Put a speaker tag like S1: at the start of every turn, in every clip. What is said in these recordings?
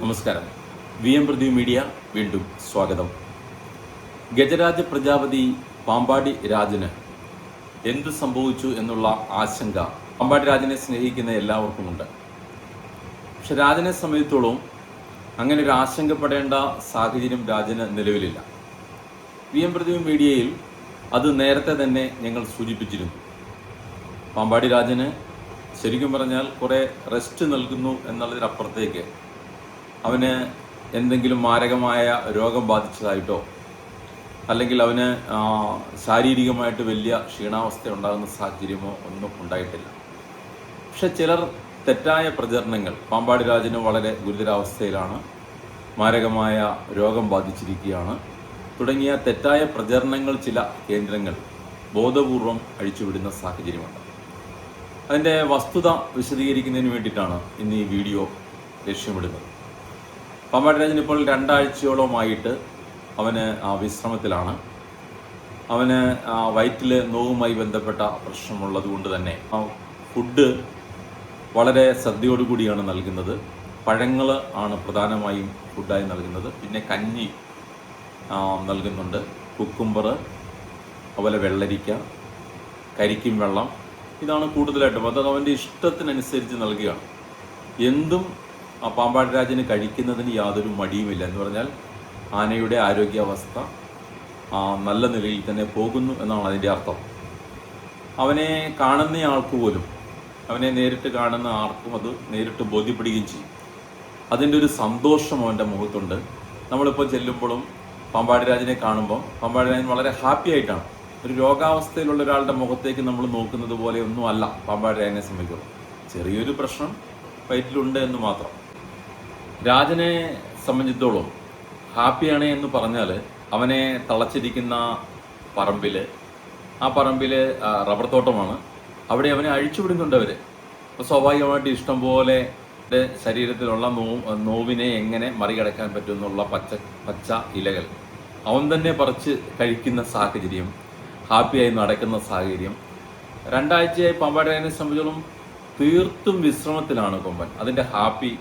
S1: നമസ്കാരം. V M Pradeep media വീണ്ടും സ്വാഗതം. ഗജരാജ പ്രജാപതി പാമ്പാടി രാജന് എന്തു സംഭവിച്ചു എന്നുള്ള ആശങ്ക പാമ്പാടി രാജനെ സ്നേഹിക്കുന്ന എല്ലാവർക്കുമുണ്ട്. പക്ഷെ രാജനെ സംബന്ധിച്ചോളം അങ്ങനെ ഒരു ആശങ്കപ്പെടേണ്ട സാഹചര്യം രാജന് നിലവിലില്ല. വി എം പ്രദീപ് മീഡിയയിൽ അത് നേരത്തെ തന്നെ ഞങ്ങൾ സൂചിപ്പിച്ചിരുന്നു. പാമ്പാടി രാജന് ശരിക്കും പറഞ്ഞാൽ കുറേ റെസ്റ്റ് നൽകുന്നു എന്നുള്ളതിനപ്പുറത്തേക്ക് അവന് എന്തെങ്കിലും മാരകമായ രോഗം ബാധിച്ചതായിട്ടോ അല്ലെങ്കിൽ അവന് ശാരീരികമായിട്ട് വലിയ ക്ഷീണാവസ്ഥ ഉണ്ടാകുന്ന സാഹചര്യമോ ഒന്നും ഉണ്ടായിട്ടില്ല. പക്ഷെ ചിലർ തെറ്റായ പ്രചരണങ്ങൾ പാമ്പാടി രാജന് വളരെ ഗുരുതരാവസ്ഥയിലാണ് മാരകമായ രോഗം ബാധിച്ചിരിക്കുകയാണ് തുടങ്ങിയ തെറ്റായ പ്രചരണങ്ങൾ ചില കേന്ദ്രങ്ങൾ ബോധപൂർവം അഴിച്ചുവിടുന്ന സാഹചര്യമുണ്ട്. അതിന്റെ വസ്തുത വിശദീകരിക്കുന്നതിന് വേണ്ടിയിട്ടാണ് ഇന്ന് ഈ വീഡിയോ ലക്ഷ്യമിടുന്നത്. പാമ്പാടി രാജൻ ഇപ്പോൾ രണ്ടാഴ്ചയോളമായിട്ട് അവന് വിശ്രമത്തിലാണ്. അവന് വയറ്റിൽ നോവുമായി ബന്ധപ്പെട്ട പ്രശ്നമുള്ളത് കൊണ്ട് തന്നെ ഫുഡ് വളരെ ശ്രദ്ധയോടുകൂടിയാണ് നൽകുന്നത്. പഴങ്ങൾ ആണ് പ്രധാനമായും ഫുഡായി നൽകുന്നത്. പിന്നെ കഞ്ഞി നൽകുന്നുണ്ട്. കുക്കുംബർ അതുപോലെ വെള്ളരിക്ക കരിക്കും വെള്ളം. ഇതാണ് കൂടുതലായിട്ടും. അത് അവന്റെ ഇഷ്ടത്തിനനുസരിച്ച് നൽകുകയാണ്. എന്തും ആ പാമ്പാടി രാജന് കഴിക്കുന്നതിന് യാതൊരു മടിയുമില്ല എന്ന് പറഞ്ഞാൽ ആനയുടെ ആരോഗ്യാവസ്ഥ നല്ല നിലയിൽ തന്നെ പോകുന്നു എന്നാണ് അതിന്റെ അർത്ഥം. അവനെ കാണുന്ന ആൾക്ക് പോലും അവനെ നേരിട്ട് കാണുന്ന ആർക്കും അത് നേരിട്ട് ബോധ്യപ്പെടുകയും ചെയ്യും. അതിന്റെ ഒരു സന്തോഷം അവന്റെ മുഖത്തുണ്ട്. നമ്മളിപ്പോൾ ചെല്ലുമ്പോഴും പാമ്പാടി രാജനെ കാണുമ്പോൾ പാമ്പാടി രാജൻ വളരെ ഹാപ്പി ആയിട്ടാണ്. ഒരു രോഗാവസ്ഥയിലുള്ള ഒരാളുടെ മുഖത്തേക്ക് നമ്മൾ നോക്കുന്നത് പോലെ ഒന്നും അല്ല പാമ്പാടി രാജനെ സംബന്ധിക്കുള്ളൂ ചെറിയൊരു പ്രശ്നം വയറ്റിലുണ്ട് എന്ന് മാത്രം. രാജനെ സംബന്ധിച്ചിടത്തോളം ഹാപ്പിയാണ് എന്ന് പറഞ്ഞാൽ അവനെ തളച്ചിരിക്കുന്ന പറമ്പിൽ ആ പറമ്പിൽ റബ്ബർ തോട്ടമാണ്. അവിടെ അവനെ അഴിച്ചുവിടുന്നുണ്ട് അവർ അപ്പോൾ സ്വാഭാവികമായിട്ട് ഇഷ്ടം പോലെ ശരീരത്തിലുള്ള നോ നോവിനെ എങ്ങനെ മറികടക്കാൻ പറ്റും എന്നുള്ള പച്ച പച്ച ഇലകൾ. അവൻ തന്നെ പറിച്ച് കഴിക്കുന്ന സാഹചര്യം ഹാപ്പിയായി നടക്കുന്ന സാഹചര്യം. രണ്ടാഴ്ചയായി പമ്പാടേനെ സംബന്ധിച്ചോളം തീർത്തും വിശ്രമത്തിലാണ് കൊമ്പൻ. അതിന്റെ ഹാപ്പി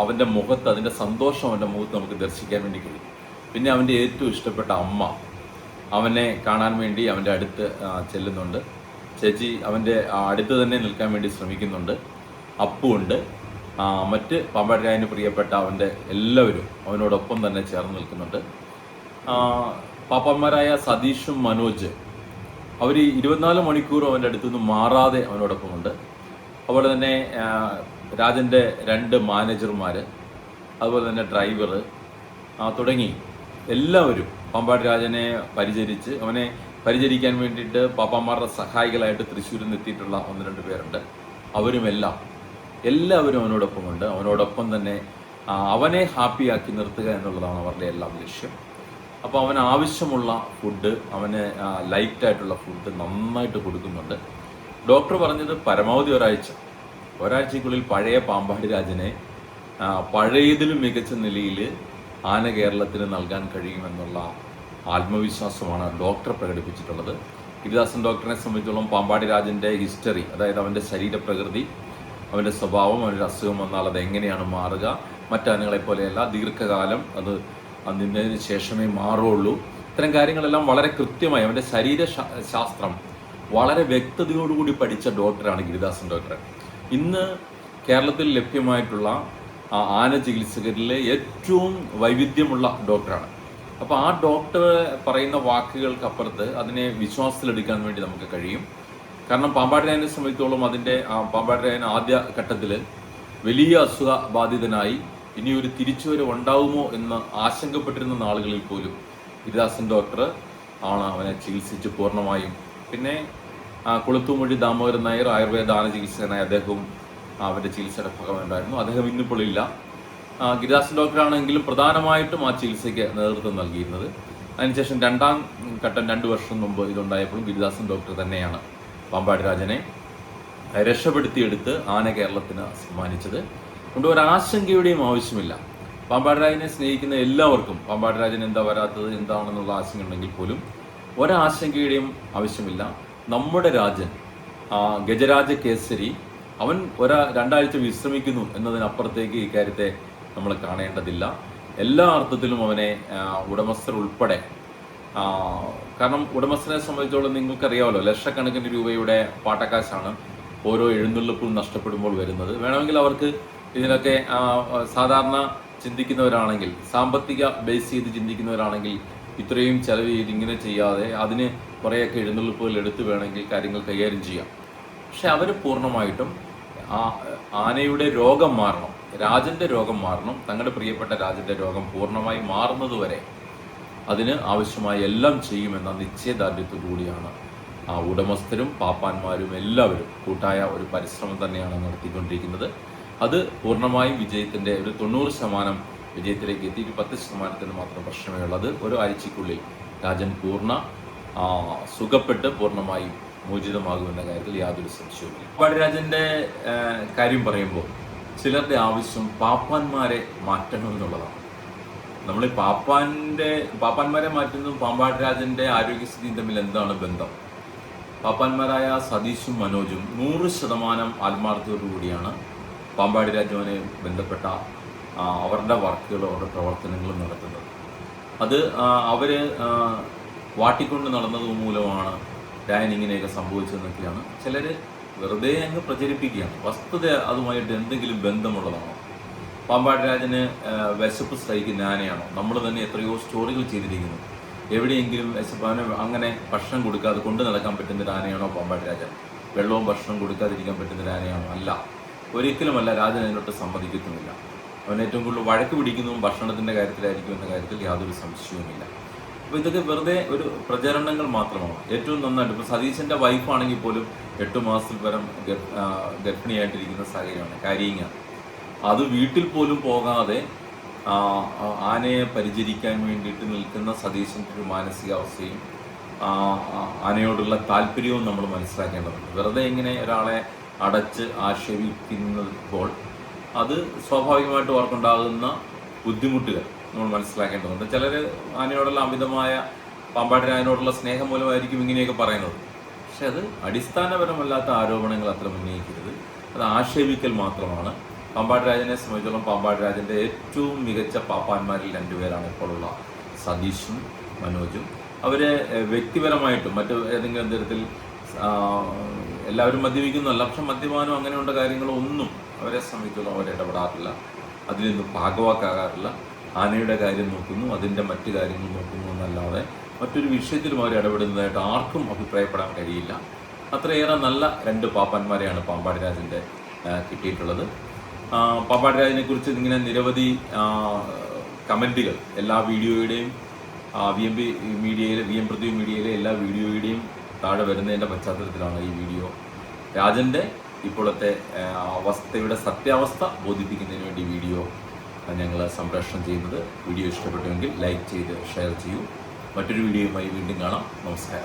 S1: അവന്റെ മുഖത്ത് അതിന്റെ സന്തോഷം അവന്റെ മുഖത്ത് നമുക്ക് ദർശിക്കാൻ വേണ്ടി കഴിയും. പിന്നെ അവന്റെ ഏറ്റവും ഇഷ്ടപ്പെട്ട അമ്മ അവനെ കാണാൻ വേണ്ടി അവന്റെ അടുത്ത് ചെല്ലുന്നുണ്ട്. ചേച്ചി അവന്റെ അടുത്ത് തന്നെ നിൽക്കാൻ വേണ്ടി ശ്രമിക്കുന്നുണ്ട്. അപ്പുണ്ട് മറ്റ് പാമ്പാടിരായന് പ്രിയപ്പെട്ട അവന്റെ എല്ലാവരും അവനോടൊപ്പം തന്നെ ചേർന്ന് നിൽക്കുന്നുണ്ട്. പാപ്പന്മാരായ സതീഷും മനോജ് അവർ ഇരുപത്തിനാല് മണിക്കൂറും അവന്റെ അടുത്തുനിന്ന് മാറാതെ അവനോടൊപ്പമുണ്ട്. അതുപോലെ തന്നെ രാജന്റെ രണ്ട് മാനേജർമാർ അതുപോലെ തന്നെ ഡ്രൈവർ തുടങ്ങി. എല്ലാവരും പമ്പാടി രാജനെ പരിചരിച്ച് അവനെ പരിചരിക്കാൻ വേണ്ടിയിട്ട് പാപ്പാമാരുടെ സഹായികളായിട്ട് തൃശ്ശൂരിൽ നിന്ന് എത്തിയിട്ടുള്ള ഒന്ന് രണ്ട് പേരുണ്ട്. അവരുമെല്ലാം എല്ലാവരും അവനോടൊപ്പമുണ്ട്. അവനോടൊപ്പം തന്നെ അവനെ ഹാപ്പിയാക്കി നിർത്തുക എന്നുള്ളതാണ് അവരുടെ എല്ലാം ലക്ഷ്യം. അപ്പോൾ അവന് ആവശ്യമുള്ള ഫുഡ് അവന് ലൈറ്റായിട്ടുള്ള ഫുഡ് നന്നായിട്ട് കൊടുക്കുന്നുണ്ട്. ഡോക്ടർ പറഞ്ഞത് പരമാവധി ഒരാഴ്ച. ഒരാഴ്ചക്കുള്ളിൽ പഴയ പാമ്പാടി രാജനെ പഴയതിലും മികച്ച നിലയിൽ ആന കേരളത്തിന് നൽകാൻ കഴിയുമെന്നുള്ള ആത്മവിശ്വാസമാണ് ഡോക്ടർ പ്രകടിപ്പിച്ചിട്ടുള്ളത്. ഗിരിദാസൻ ഡോക്ടറിനെ സംബന്ധിച്ചോളം പാമ്പാടി രാജന്റെ ഹിസ്റ്ററി അതായത് അവന്റെ ശരീരപ്രകൃതി അവന്റെ സ്വഭാവം അവന്റെ അസുഖം വന്നാൽ അത് എങ്ങനെയാണ് മാറുക മറ്റാനകളെ പോലെയല്ല ദീർഘകാലം അത് നിന്നതിന് ശേഷമേ മാറുള്ളൂ ഇത്തരം കാര്യങ്ങളെല്ലാം വളരെ കൃത്യമായി അവന്റെ ശരീര ശാസ്ത്രം വളരെ വ്യക്തതയോടുകൂടി പഠിച്ച ഡോക്ടറാണ് ഗിരിദാസൻ ഡോക്ടർ. ഇന്ന് കേരളത്തിൽ ലഭ്യമായിട്ടുള്ള ആന ചികിത്സകരിലെ ഏറ്റവും വൈവിധ്യമുള്ള ഡോക്ടറാണ്. അപ്പോൾ ആ ഡോക്ടർ പറയുന്ന വാക്കുകൾക്കപ്പുറത്ത് അതിനെ വിശ്വാസത്തിലെടുക്കാൻ വേണ്ടി നമുക്ക് കഴിയും. കാരണം പാമ്പാടി രായനെ സംബന്ധിച്ചോളം അതിന്റെ ആ, പാമ്പാടി ആദ്യ ഘട്ടത്തിൽ വലിയ അസുഖ ബാധിതനായി ഇനി ഒരു തിരിച്ചുവരവ് ഉണ്ടാവുമോ എന്ന് ആശങ്കപ്പെട്ടിരുന്ന നാളുകളിൽ പോലും ഗിരിദാസൻ ഡോക്ടർ ആണ് അവനെ ചികിത്സിച്ച് പൂർണമായും. പിന്നെ കുളത്തൂമൊഴി ദാമോദരൻ നായർ ആയുർവേദ ആന ചികിത്സകനായ അദ്ദേഹവും അവന്റെ ചികിത്സയുടെ ഭാഗമുണ്ടായിരുന്നു അദ്ദേഹം ഇന്നിപ്പോൾ ഇല്ല. ഗിരിദാസൻ ഡോക്ടറാണെങ്കിലും പ്രധാനമായിട്ടും ആ ചികിത്സയ്ക്ക് നേതൃത്വം നൽകിയിരുന്നത്. അതിനുശേഷം രണ്ടാം ഘട്ടം രണ്ട് വർഷം മുമ്പ് ഇതുണ്ടായപ്പോഴും ഗിരിദാസൻ ഡോക്ടർ തന്നെയാണ് പാമ്പാടി രാജനെ രക്ഷപ്പെടുത്തിയെടുത്ത് ആന കേരളത്തിന് സമ്മാനിച്ചത്. കൊണ്ട് ഒരാശങ്കയുടെയും ആവശ്യമില്ല. പാമ്പാടി രാജനെ സ്നേഹിക്കുന്ന എല്ലാവർക്കും പാമ്പാടി രാജൻ എന്താ വരാത്തത് എന്താണെന്നുള്ള ആശങ്ക ഉണ്ടെങ്കിൽ പോലും ഒരാശങ്കയുടെയും ആവശ്യമില്ല. നമ്മുടെ രാജൻ ആ, ഗജരാജ കേസരി അവൻ ഒരാ രണ്ടാഴ്ച വിശ്രമിക്കുന്നു എന്നതിനപ്പുറത്തേക്ക് ഇക്കാര്യത്തെ നമ്മൾ കാണേണ്ടതില്ല. എല്ലാ അർത്ഥത്തിലും അവനെ ഉടമസ്ഥർ ഉൾപ്പെടെ കാരണം ഉടമസ്ഥനെ സംബന്ധിച്ചോളം നിങ്ങൾക്കറിയാമല്ലോ ലക്ഷക്കണക്കിന് രൂപയുടെ പാട്ടക്കാശാണ് ഓരോ എഴുന്നള്ളിപ്പും നഷ്ടപ്പെടുമ്പോൾ വരുന്നത്. വേണമെങ്കിൽ അവർക്ക് ഇതിനൊക്കെ സാധാരണ ചിന്തിക്കുന്നവരാണെങ്കിൽ സാമ്പത്തിക ബേസ് ചെയ്ത് ചിന്തിക്കുന്നവരാണെങ്കിൽ ഇത്രയും ചെലവ് ചെയ്ത് ഇങ്ങനെ ചെയ്യാതെ അതിന് കുറേയൊക്കെ എഴുന്നള്ളിപ്പുകൾ എടുത്തു വേണമെങ്കിൽ കാര്യങ്ങൾ കൈകാര്യം ചെയ്യാം. പക്ഷെ അവർ പൂർണമായിട്ടും ആ ആനയുടെ രോഗം മാറണം രാജന്റെ രോഗം മാറണം തങ്ങളുടെ പ്രിയപ്പെട്ട രാജന്റെ രോഗം പൂർണമായി മാറുന്നതുവരെ അതിന് ആവശ്യമായ എല്ലാം ചെയ്യുമെന്ന നിശ്ചയദാർഢ്യത്തോടുകൂടിയാണ് ആ ഉടമസ്ഥരും പാപ്പാന്മാരും എല്ലാവരും കൂട്ടായ ഒരു പരിശ്രമം തന്നെയാണ് നടത്തിക്കൊണ്ടിരിക്കുന്നത്. അത് പൂർണമായും വിജയത്തിന്റെ ഒരു തൊണ്ണൂറ് ശതമാനം വിജയത്തിലേക്ക് എത്തി പത്ത് ശതമാനത്തിന് മാത്രം പ്രശ്നമേ ഉള്ളത് ഒരു ആഴ്ചക്കുള്ളിൽ രാജൻ പൂർണ സുഖപ്പെട്ട് പൂർണമായും മോചിതമാകുമെന്ന കാര്യത്തിൽ യാതൊരു സംശയവുമില്ല. പാടിരാജന്റെ കാര്യം പറയുമ്പോൾ ചിലരുടെ ആവശ്യം പാപ്പാന്മാരെ മാറ്റണം എന്നുള്ളതാണ്. നമ്മൾ പാപ്പാന്റെ പാപ്പാന്മാരെ മാറ്റുന്നതും പാമ്പാട് രാജന്റെ ആരോഗ്യസ്ഥിതിയും തമ്മിൽ എന്താണ് ബന്ധം? പാപ്പാന്മാരായ സതീഷും മനോജും നൂറ് ശതമാനം ആത്മാർത്ഥതയോടുകൂടിയാണ് പാമ്പാടി രാജുവിനെ ബന്ധപ്പെട്ട അവരുടെ വർക്കുകളും അവരുടെ പ്രവർത്തനങ്ങളും നടത്തുന്നത്. അത് ആ, വാട്ടിക്കൊണ്ട് നടന്നത് മൂലമാണ് ഡാനിങ്ങിനെയൊക്കെ സംഭവിച്ചതെന്നൊക്കെയാണ്. ചിലർ വെറുതെ അങ്ങ് പ്രചരിപ്പിക്കുകയാണ്. വസ്തുത അതുമായിട്ട് എന്തെങ്കിലും ബന്ധമുള്ളതാണോ? പാമ്പാട്ടരാജന് വിശപ്പ് സഹിക്കുന്ന ആനയാണോ നമ്മൾ തന്നെ എത്രയോ സ്റ്റോറികൾ ചെയ്തിരിക്കുന്നു. എവിടെയെങ്കിലും വിശപ്പ് അവന് അങ്ങനെ ഭക്ഷണം കൊടുക്കാതെ കൊണ്ട് നടക്കാൻ പറ്റുന്ന ഒരു ആനയാണോ പാമ്പാട്ടരാജൻ വെള്ളവും ഭക്ഷണവും കൊടുക്കാതിരിക്കാൻ പറ്റുന്ന ഒരു ആനയാണോ അല്ല. ഒരിക്കലുമല്ല രാജൻ അതിനോട്ട് സമ്മതിക്കത്തുമില്ല. അവൻ ഏറ്റവും കൂടുതൽ വഴക്ക് പിടിക്കുന്നതും ഭക്ഷണത്തിന്റെ കാര്യത്തിലായിരിക്കും എന്ന കാര്യത്തിൽ യാതൊരു സംശയവുമില്ല. അപ്പോൾ ഇതൊക്കെ വെറുതെ ഒരു പ്രചരണങ്ങൾ മാത്രമാണ്. ഏറ്റവും നന്നായിട്ട് ഇപ്പോൾ സതീശന്റെ വൈഫാണെങ്കിൽ പോലും എട്ട് മാസത്തിൽ പരം ഗർഭിണിയായിട്ടിരിക്കുന്ന സാഹചര്യമാണ്. കാര്യങ്ങ അത് വീട്ടിൽ പോലും പോകാതെ ആനയെ പരിചരിക്കാൻ വേണ്ടിയിട്ട് നിൽക്കുന്ന സതീശന്റെ ഒരു മാനസികാവസ്ഥയും ആനയോടുള്ള താല്പര്യവും നമ്മൾ മനസ്സിലാക്കേണ്ടതുണ്ട്. വെറുതെ ഇങ്ങനെ ഒരാളെ അടച്ച് ആക്ഷേപിക്കുന്നപ്പോൾ അത് സ്വാഭാവികമായിട്ട് അവർക്കുണ്ടാകുന്ന ബുദ്ധിമുട്ടുകൾ. നമ്മൾ മനസ്സിലാക്കേണ്ടതുണ്ട്. ചിലർ ആനയോടുള്ള അമിതമായ പാമ്പാട്ടിന് ആനയോടുള്ള സ്നേഹം മൂലമായിരിക്കും ഇങ്ങനെയൊക്കെ പറയുന്നത്. പക്ഷെ അത് അടിസ്ഥാനപരമല്ലാത്ത ആരോപണങ്ങൾ അത്ര ഉന്നയിക്കരുത്. അത് ആക്ഷേപിക്കൽ മാത്രമാണ്. പാമ്പാട് രാജനെ സംബന്ധിച്ചോളം പാമ്പാട് രാജന്റെ ഏറ്റവും മികച്ച പാപ്പാന്മാരിൽ രണ്ടുപേരാണ് ഇപ്പോഴുള്ള സതീഷും മനോജും. അവരെ വ്യക്തിപരമായിട്ടും മറ്റു ഏതെങ്കിലും തരത്തിൽ എല്ലാവരും മദ്യപിക്കുന്നല്ല പക്ഷെ മദ്യപാനം അങ്ങനെയുള്ള കാര്യങ്ങളൊന്നും അവരെ സംബന്ധിച്ചോളം അവർ ഇടപെടാറില്ല. അതിലൊന്നും ഭാഗവാക്കാകാറില്ല. ആനയുടെ കാര്യം നോക്കുന്നു അതിന്റെ മറ്റു കാര്യങ്ങൾ നോക്കുന്നു എന്നല്ലാതെ മറ്റൊരു വിഷയത്തിലും അവർ ഇടപെടുന്നതായിട്ട് ആർക്കും അഭിപ്രായപ്പെടാൻ കഴിയില്ല. അത്രയേറെ നല്ല രണ്ട് പാപ്പാന്മാരെയാണ് പാമ്പാടി രാജന്റെ കിട്ടിയിട്ടുള്ളത്. പാമ്പാടി രാജനെ കുറിച്ച് ഇങ്ങനെ നിരവധി കമന്റുകൾ എല്ലാ വീഡിയോയുടെയും വി എം പി മീഡിയയിലെ വി എം പ്രതി മീഡിയയിലെ എല്ലാ വീഡിയോയുടെയും താഴെ വരുന്നതിന്റെ പശ്ചാത്തലത്തിലാണ് ഈ വീഡിയോ. രാജന്റെ ഇപ്പോഴത്തെ അവസ്ഥയുടെ സത്യാവസ്ഥ ബോധിപ്പിക്കുന്നതിന് വേണ്ടി വീഡിയോ ഞങ്ങൾ സംപ്രേഷണം ചെയ്യുന്നത്. വീഡിയോ ഇഷ്ടപ്പെട്ടുവെങ്കിൽ ലൈക്ക് ചെയ്ത് ഷെയർ ചെയ്യൂ. മറ്റൊരു വീഡിയോയുമായി വീണ്ടും കാണാം. നമസ്കാരം.